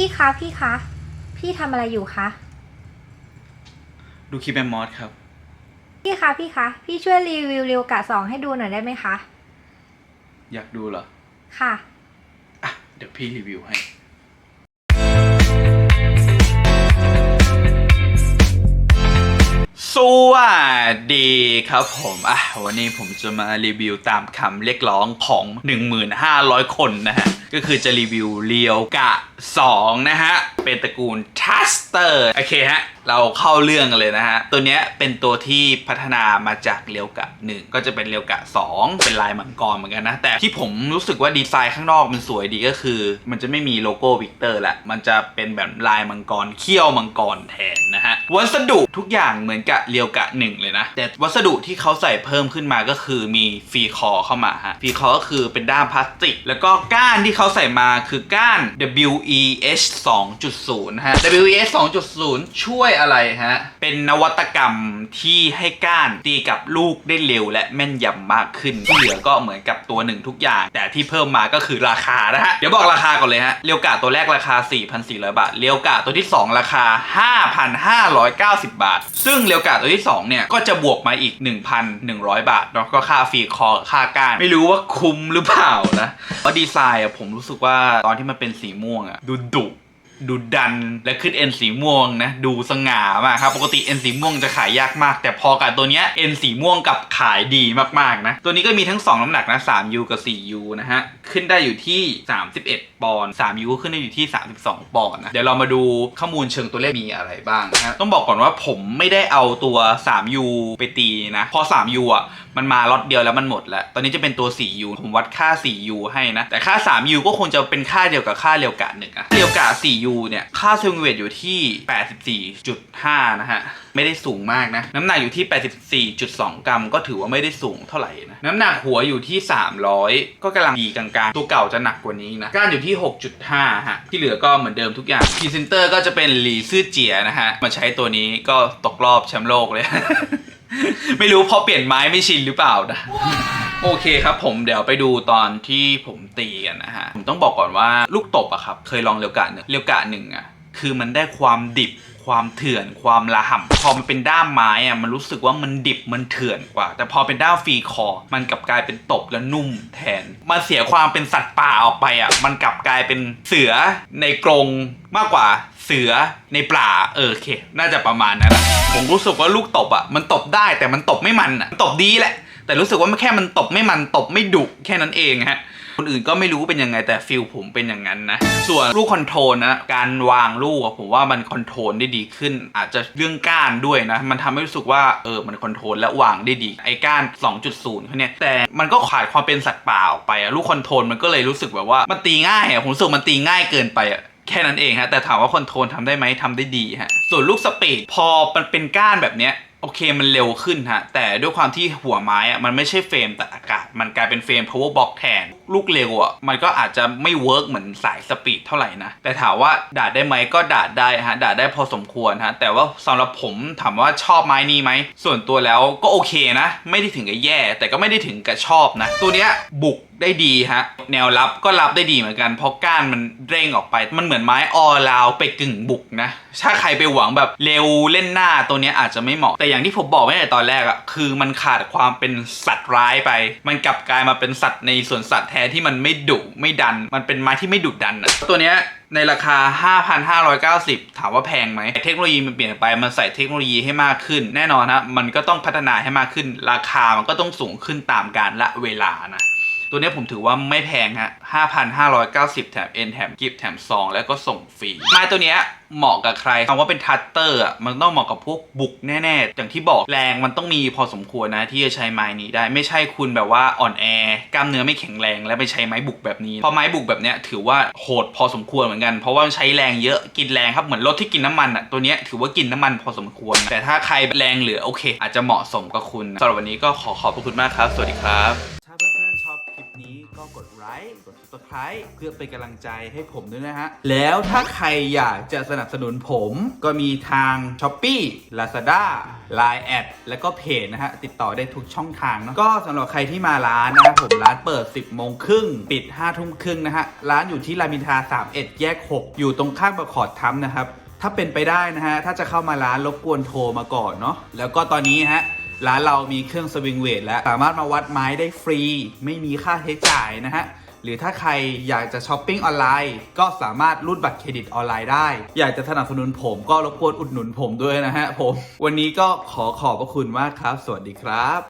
พี่คะพี่คะ พี่ทำอะไรอยู่คะ ดูคลิปแมมมอสครับ พี่คะพี่คะ พี่ช่วยรีวิวเรียวกะสองให้ดูหน่อยได้ไหมคะ อยากดูเหรอ ค่ะ อะ เดี๋ยวพี่รีวิวให้ สวัสดีครับผมอะวันนี้ผมจะมารีวิวตามคำเรียกร้องของ 1,500 คนนะฮะ ก็คือจะรีวิวเรียวกะ 2 นะฮะ เป็นตระกูลทัสเตอร์โอเคฮะ เราเข้าเรื่องกันเลยนะฮะ ตัวเนี้ยเป็นตัวที่พัฒนามาจากเรียวกะ 1 ก็จะเป็นเรียวกะ 2 เป็นลายมังกรเหมือนกันนะ แต่ที่ผมรู้สึกว่าดีไซน์ข้างนอกมันสวยดีก็คือ มันจะไม่มีโลโก้วิกเตอร์ละมันจะเป็นแบบลายมังกรเขี้ยวมังกรแทนนะฮะ วัสดุทุกอย่างเหมือนกับเรียวกะ 1 เลยนะ แต่วัสดุที่เขาใส่เพิ่มขึ้นมาก็คือมีฟรีคอเข้ามาฮะฟรีคอก็คือเป็นด้ามพลาสติก แล้วก็ก้านที่เขาใส่มาคือก้าน WEH 2.0นะฮะ WEH 2.0 ช่วยอะไรฮะ เป็นนวัตกรรมที่ให้ก้านตีกับลูกได้เร็วและแม่นยำมากขึ้นที่เหลือก็เหมือนกับตัวหนึ่งทุกอย่าง แต่ที่เพิ่มมาก็คือราคานะฮะ เดี๋ยวบอกราคาก่อนเลยฮะ เรียวกะตัวแรกราคา 4,400 บาท เรียวกะตัวที่ 2 ราคา 5,590 บาท ซึ่งเรียวกะตัวที่ 2 เนี่ย ก็จะบวกมาอีก 1,100 บาทเนาะก็ค่าฟรีคอค่าก้านไม่รู้ว่าคุ้มหรือเปล่านะเพราะดีไซน์อะผมรู้สึกว่าตอนที่มันเป็นสีม่วงอะดูดุ ดูดันและขึ้นเอ็นสีม่วงนะ ดูสง่ามากครับ ปกติเอ็นสีม่วงจะขายยากมาก แต่พอกับตัวเนี้ยเอ็นสีม่วงกับขายดีมากๆนะ ตัวนี้ก็มีทั้ง 2 น้ำหนักนะ 3U กับ 4U นะฮะ ขึ้นได้อยู่ที่ 31 ปอนด์ 3U ก็ขึ้นได้อยู่ที่ 32 ปอนด์นะ เดี๋ยวเรามาดูข้อมูลเชิงตัวเลขมีอะไรบ้างนะฮะต้องบอกก่อนว่าผมไม่ได้เอาตัว 3U ไปตีนะ พอ 3U อะมันมาล็อตเดียวแล้วมันหมดแล้ว ตอนนี้จะเป็นตัว 4U ผมวัดค่า 4U ให้นะ แต่ค่า 3U ก็คงจะเป็นค่าเดียวกับค่าเรียวกะหนึ่งอะเรียวกะ 4U เนี่ย ค่าสวิงเวทอยู่ที่ 84.5 นะฮะ ไม่ได้สูงมากนะ น้ำหนักอยู่ที่ 84.2 กรัม ก็ถือว่าไม่ได้สูงเท่าไหร่นะ น้ำหนักหัวอยู่ที่ 300 ก็กำลังดีกลางๆ ตัวเก่าจะหนักกว่านี้นะ ก้านอยู่ที่ 6.5 ฮะ ที่เหลือก็เหมือนเดิมทุกอย่างพรีเซนเตอร์ก็จะเป็นหลีซื่อเจียนะฮะ มาใช้ตัวนี้ก็ตกรอบแชมป์โลกเลย ไม่รู้เพราะเปลี่ยนไม้ไม่ชินหรือเปล่านะ โอเคครับผมเดี๋ยวไปดูตอนที่ผมตีกันนะฮะ ผมต้องบอกก่อนว่าลูกตบอะครับ เคยลองเรียวกะหนึ่งเรียวกะหนึ่งอะคือมันได้ความดิบความเถื่อน ความละห่ำพอมันเป็นด้ามไม้อะมันรู้สึกว่ามันดิบมันเถื่อนกว่า แต่พอเป็นด้ามฟรีคอ มันกลับกลายเป็นตบและนุ่มแทน มันเสียความเป็นสัตว์ป่าออกไปอะมันกลับกลายเป็นเสือในกรงมากกว่าเสือในป่าเออโอเค น่าจะประมาณนั้นอะผมรู้สึกว่าลูกตบอะมันตบได้แต่มันตบไม่มันอะตบดีแหละ แต่รู้สึกว่าแค่มันตบไม่มันตบไม่ดุแค่นั้นเองฮะคนอื่นก็ไม่รู้เป็นยังไงแต่ฟิลผมเป็นอย่างนั้นนะ ส่วนลูกคอนโทรลนะการวางลูกผมว่ามันคอนโทรลได้ดีขึ้น อาจจะเรื่องก้านด้วยนะ มันทำให้รู้สึกว่าเออมันคอนโทรลและวางได้ดี ไอ้ก้าน 2.0เขาเนี่ยแต่มันก็ขาดความเป็นสัตว์ป่าออกไปอะลูกคอนโทรลมันก็เลยรู้สึกแบบว่ามันตีง่ายอะผมรู้สึกมันตีง่ายเกินไปอะแค่นั้นเองฮะแต่ถามว่าคอนโทรลทำได้ไหมทำได้ดีฮะส่วนลูกสปีดพอมันเป็นก้านแบบเนี้ย โอเคมันเร็วขึ้นฮะแต่ด้วยความที่หัวไม้อะมันไม่ใช่เฟรมแต่อากาศ มันกลายเป็นเฟรม power box แทนลูกเร็วอะมันก็อาจจะไม่เวิร์กเหมือนสายสปีดเท่าไหร่นะ แต่ถามว่าด่าได้ไหมก็ด่าได้ฮะด่าได้พอสมควรฮะแต่ว่าสำหรับผมถามว่าชอบไม้นี้ไหม ส่วนตัวแล้วก็โอเคนะ ไม่ได้ถึงกับแย่ แต่ก็ไม่ได้ถึงกับชอบนะ ตัวเนี้ยบุกได้ดีฮะ แนวรับก็รับได้ดีเหมือนกัน เพราะก้านมันเร่งออกไป มันเหมือนไม้ออลาวไปกึ่งบุกนะ ถ้าใครไปหวังแบบเร็วเล่นหน้าตัวเนี้ยอาจจะไม่เหมาะ แต่อย่างที่ผมบอกไว้ในตอนแรกอะคือมันขาดความเป็นสัตว์ร้ายไป มันกลับกลายมาเป็นสัตว์ในสวนสัตว์แทที่มันไม่ดุไม่ดัน มันเป็นไม้ที่ไม่ดุดันอะตัวเนี้ยในราคา 5,590 ถามว่าแพงไหม เทคโนโลยีมันเปลี่ยนไป มันใส่เทคโนโลยีให้มากขึ้น แน่นอนนะมันก็ต้องพัฒนาให้มากขึ้น ราคามันก็ต้องสูงขึ้นตามการละเวลานะ ตัวนี้ผมถือว่าไม่แพงฮะ 5,590 แถม N แถมกิฟแถมซอง แล้วก็ส่งฟรี ไม้ตัวนี้เหมาะกับใครคำว่าเป็นทัตเตอร์อะ มันต้องเหมาะกับพวกบุกแน่ๆ อย่างที่บอกแรงมันต้องมีพอสมควรนะ ที่จะใช้ไม้นี้ได้ ไม่ใช่คุณแบบว่าอ่อนแอกล้ามเนื้อไม่แข็งแรง แล้วไปใช้ไม้บุกแบบนี้ พอไม้บุกแบบเนี้ยถือว่าโหดพอสมควรเหมือนกัน เพราะว่าใช้แรงเยอะ กินแรงครับ เหมือนรถที่กินน้ำมันอะ ตัวนี้ถือว่ากินน้ำมันพอสมควร แต่ถ้าใครแรงเหลือโอเค อาจจะเหมาะสมกับคุณสำหรับวันนี้ก็ขอขอบพระคุณมากครับ สวัสดีครับ กดไลค์กด subscribe เพื่อเป็นกำลังใจให้ผมด้วยนะฮะ แล้วถ้าใครอยากจะสนับสนุนผมก็มีทาง s h อ p e e Lazada Line แอดและก็เพจนะฮะ ติดต่อได้ทุกช่องทางเนอะก็สำหรับใครที่มาร้านนะครับผมร้านเปิด 10โมงครึ่งปิด5ทุ่มครึ่งนะฮะ ร้านอยู่ที่รามอินทรา31 แยก 6 อยู่ตรงข้างประคอร์ดทัมนะครับถ้าเป็นไปได้นะฮะถ้าจะเข้ามาร้านรบกวนโทรมาก่อนเนาะแล้วก็ตอนนี้ฮะ ร้านเรามีเครื่องสวิงเวทและสามารถมาวัดไม้ได้ฟรี ไม่มีค่าใช้จ่ายนะฮะหรือถ้าใครอยากจะช้อปปิ้งออนไลน์ ก็สามารถรูดบัตรเครดิตออนไลน์ได้ อยากจะสนับสนุนผมก็รบกวนอุดหนุนผมด้วยนะฮะผม วันนี้ก็ขอขอบพระคุณมากครับ สวัสดีครับ